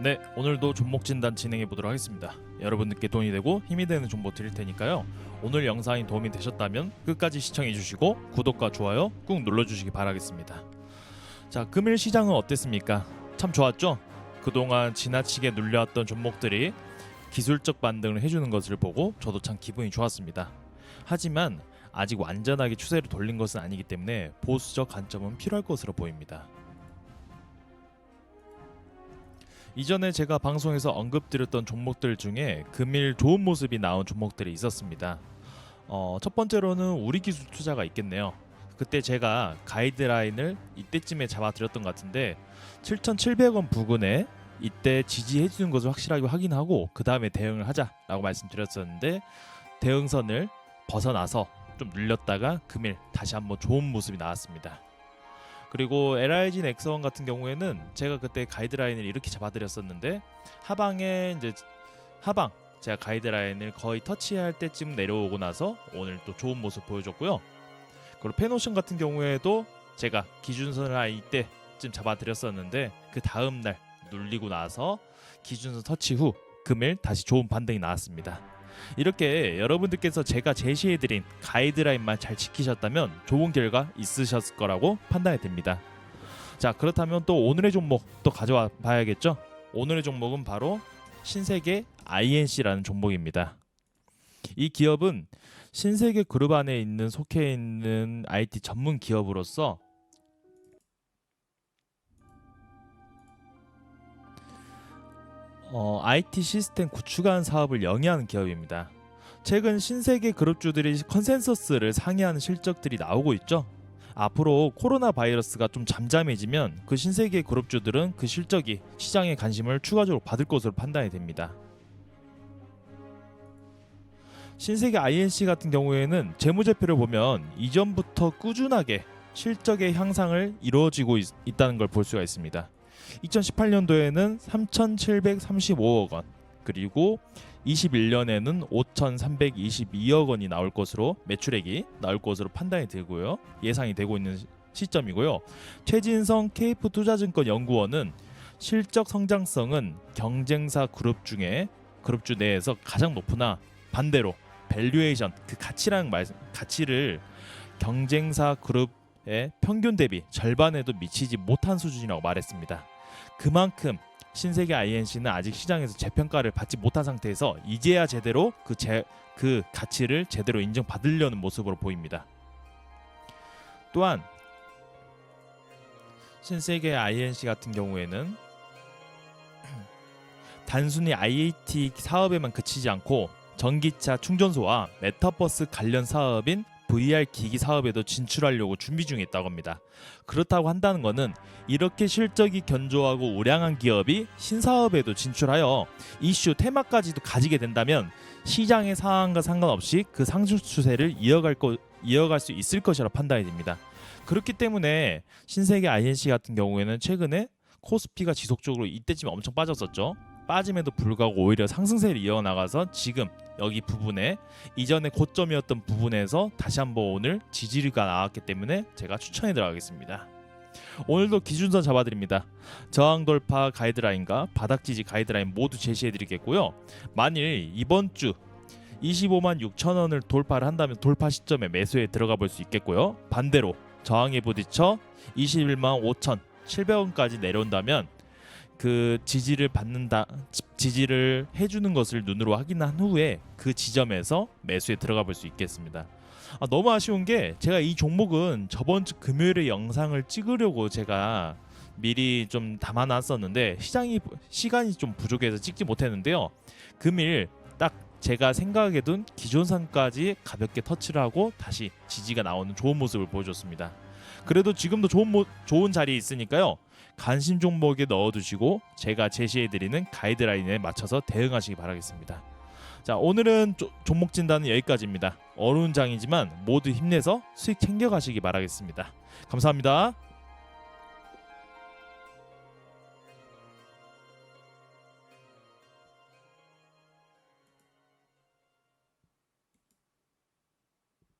네, 오늘도 종목 진단 진행해 보도록 하겠습니다. 여러분들께 돈이 되고 힘이 되는 정보 드릴 테니까요. 오늘 영상이 도움이 되셨다면 끝까지 시청해 주시고 구독과 좋아요 꾹 눌러 주시기 바라겠습니다. 자, 금일 시장은 어땠습니까? 참 좋았죠? 그동안 지나치게 눌려왔던 종목들이 기술적 반등을 해주는 것을 보고 저도 참 기분이 좋았습니다. 하지만 아직 완전하게 추세를 돌린 것은 아니기 때문에 보수적 관점은 필요할 것으로 보입니다. 이전에 제가 방송에서 언급드렸던 종목들 중에 금일 좋은 모습이 나온 종목들이 있었습니다. 어, 첫 번째로는 우리 기술 투자가 있겠네요. 그때 제가 가이드라인을 이때쯤에 잡아드렸던 것 같은데 7,700원 부근에 이때 지지해 주는 것을 확실하게 확인하고 그 다음에 대응을 하자라고 말씀드렸었는데 대응선을 벗어나서 좀 눌렸다가 금일 다시 한번 좋은 모습이 나왔습니다. 그리고 LIG 넥스원 같은 경우에는 제가 그때 가이드라인을 이렇게 잡아드렸었는데 하방에 이제 하방 제가 가이드라인을 거의 터치할 때쯤 내려오고 나서 오늘 또 좋은 모습 보여줬고요. 그리고 페노션 같은 경우에도 제가 기준선을 한 이때쯤 잡아드렸었는데 그 다음 날 눌리고 나서 기준선 터치 후 금일 다시 좋은 반등이 나왔습니다. 이렇게 여러분들께서 제가 제시해드린 가이드라인만 잘 지키셨다면 좋은 결과 있으셨을 거라고 판단이 됩니다. 자 그렇다면 또 오늘의 종목 또 가져와 봐야겠죠? 오늘의 종목은 바로 신세계 INC라는 종목입니다. 이 기업은 신세계 그룹 안에 있는 속해 있는 IT 전문 기업으로서 어, IT 시스템 구축하는 사업을 영위하는 기업입니다. 최근 신세계 그룹주들이 컨센서스를 상회하는 실적들이 나오고 있죠. 앞으로 코로나 바이러스가 좀 잠잠해지면 그 신세계 그룹주들은 그 실적이 시장의 관심을 추가적으로 받을 것으로 판단이 됩니다. 신세계 INC 같은 경우에는 재무제표를 보면 이전부터 꾸준하게 실적의 향상을 이루어지고 있, 있다는 걸 볼 수가 있습니다. 2018년도에는 3,735억 원, 그리고 21년에는 5,322억 원이 나올 것으로 매출액이 나올 것으로 판단이 되고요. 예상이 되고 있는 시- 시점이고요. 최진성 케이프 투자증권 연구원은 실적 성장성은 경쟁사 그룹 중에 그룹주 내에서 가장 높으나 반대로 밸류에이션 그 가치라는 말 가치를 경쟁사 그룹의 평균 대비 절반에도 미치지 못한 수준이라고 말했습니다. 그만큼 신세계 INC는 아직 시장에서 재평가를 받지 못한 상태에서 이제야 제대로 그, 제, 그 가치를 제대로 인정받으려는 모습으로 보입니다. 또한 신세계 INC 같은 경우에는 단순히 IAT 사업에만 그치지 않고 전기차 충전소와 메타버스 관련 사업인 VR 기기 사업에도 진출하려고 준비 중에 있다고 합니다. 그렇다고 한다는 것은 이렇게 실적이 견조하고 우량한 기업이 신사업에도 진출하여 이슈 테마까지도 가지게 된다면 시장의 상황과 상관없이 그 상승 추세를 이어갈 거 이어갈 수 있을 것이라 판단이 됩니다. 그렇기 때문에 신세계 INC 같은 경우에는 최근에 코스피가 지속적으로 이때쯤에 엄청 빠졌었죠. 빠짐에도 불구하고 오히려 상승세를 이어나가서 지금 여기 부분에 이전에 고점이었던 부분에서 다시 한번 오늘 지지가 나왔기 때문에 제가 추천해 들어가겠습니다. 오늘도 기준선 잡아드립니다. 저항 돌파 가이드라인과 바닥 지지 가이드라인 모두 제시해 드리겠고요. 만일 이번 주 25만 6천 원을 돌파를 한다면 돌파 시점에 매수에 들어가 볼 수 있겠고요. 반대로 저항에 부딪혀 21만 5천 700원까지 내려온다면 그 지지를 받는다 지- 지지를 해주는 것을 눈으로 확인한 후에 그 지점에서 매수에 들어가 볼 수 있겠습니다. 아, 너무 아쉬운 게 제가 이 종목은 저번 주 금요일에 영상을 찍으려고 제가 미리 좀 담아놨었는데 시장이 시간이 좀 부족해서 찍지 못했는데요. 금일 딱 제가 생각해 둔 기존선까지 가볍게 터치를 하고 다시 지지가 나오는 좋은 모습을 보여줬습니다. 그래도 지금도 좋은 모, 좋은 자리에 있으니까요. 관심 종목에 넣어두시고 제가 제시해드리는 가이드라인에 맞춰서 대응하시기 바라겠습니다. 자 오늘은 조- 종목 진단은 여기까지입니다. 어려운 장이지만 모두 힘내서 수익 챙겨가시기 바라겠습니다. 감사합니다.